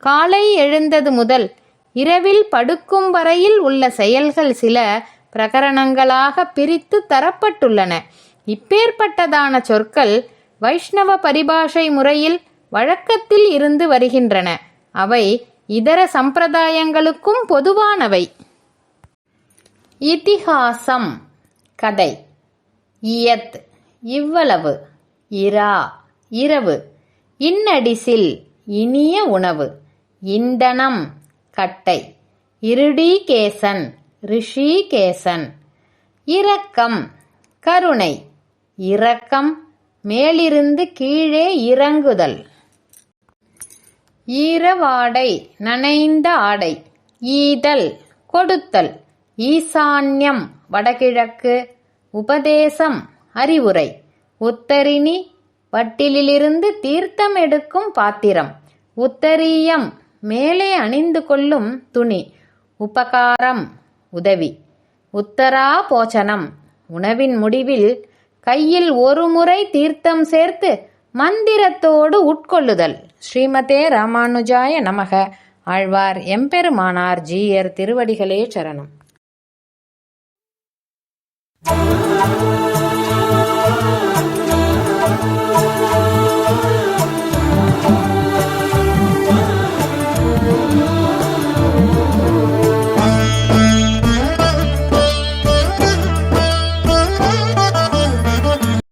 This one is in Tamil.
காலை எழுந்தது முதல் இரவில் படுக்கும் வரையில் உள்ள செயல்கள் சில பிரகரணங்களாக பிரித்து தரப்பட்டுள்ளன. இப்பேற்பட்டதான சொற்கள் வைஷ்ணவ பரிபாஷை முறையில் வழக்கத்தில் இருந்து வருகின்றன. அவை இதர சம்பிரதாயங்களுக்கும் பொதுவானவை. இதிகாசம் கதை இயத் இவ்வளவு இரா இரவு இன்னடிசில் இனிய உணவு. இந்தனம் கட்டை. இருடீகேசன் ரிஷிகேசன். இரக்கம் கருணை. இரக்கம் மேலிருந்து கீழே இறங்குதல். ஈரவாடை நனைந்த ஆடை. ஈதல் கொடுத்தல். ஈசான்யம் வடகிழக்கு. உபதேசம் அறிவுரை. உத்தரிணி வட்டிலிலிருந்து தீர்த்தம் எடுக்கும் பாத்திரம். உத்தரீயம் மேலே அணிந்து கொள்ளும் துணி. உபகாரம் உதவி. உத்தரா போச்சனம். உணவின் முடிவில் கையில் ஒரு முறை தீர்த்தம் சேர்த்து மந்திரத்தோடு உட்கொள்ளுதல். ஸ்ரீமதே ராமானுஜாய நமக. ஆழ்வார் எம்பெருமானார் ஜீயர் திருவடிகளே சரணம்.